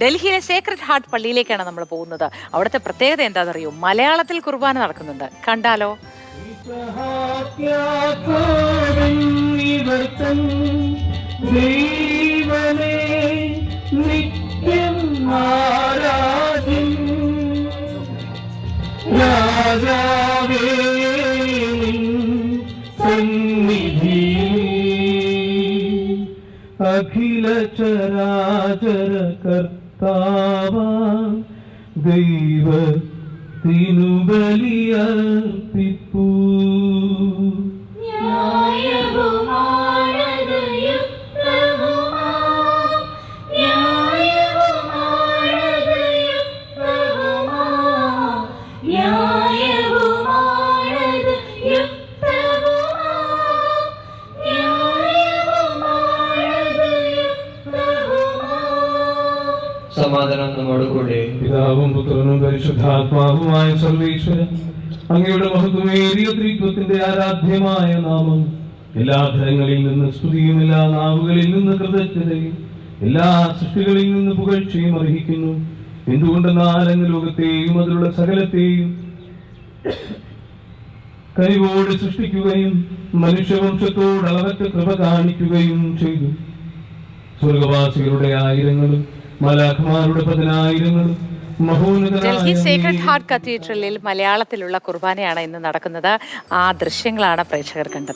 ഡൽഹിയിലെ Sacred heart പള്ളിയിലേക്കാണ് നമ്മൾ പോകുന്നത്. അവിടുത്തെ പ്രത്യേകത എന്താണെന്നറിയോ? മലയാളത്തിൽ കുർബാന നടക്കുന്നുണ്ട്. കണ്ടാലോ? അഖില ചരാചര കർത്താവ. ദൈവ തിനുബലിയർപ്പിപ്പൂ സമാധാനം നമ്മോട് കൂടെ പിതാവും പുത്രനും പരിശുദ്ധാത്മാവുമായ സർവീശ്വരൻ അങ്ങയുടെ മഹത്വമേറിയ ത്രിത്വത്തിന്റെ ആരാധ്യമായ നാമം എല്ലാ ധനങ്ങളിൽ നിന്ന് സ്തുതിയും എല്ലാ നാവുകളിൽ നിന്ന് കൃതജ്ഞതയും എല്ലാ സൃഷ്ടികളിൽ നിന്ന് പുകഴ്ചയും അർഹിക്കുന്നു. എന്തുകൊണ്ടെന്നാൽ അങ്ങ് ലോകത്തെയും അതിലുള്ള സകലത്തെയും കരിവോട് സൃഷ്ടിക്കുകയും മനുഷ്യവംശത്തോട് അളവറ്റ കൃപ കാണിക്കുകയും ചെയ്തു. സ്വർഗവാസികളുടെ ആയിരങ്ങളും മലാഖമാരുടെ പതിനായിരങ്ങളും ഡൽഹി സേക്രഡ് ഹാർട്ട് കത്തീഡ്രലിൽ മലയാളത്തിലുള്ള കുർബാനയാണ് ഇന്ന് നടക്കുന്നത്. ആ ദൃശ്യങ്ങളാണ് പ്രേക്ഷകർ കണ്ടത്.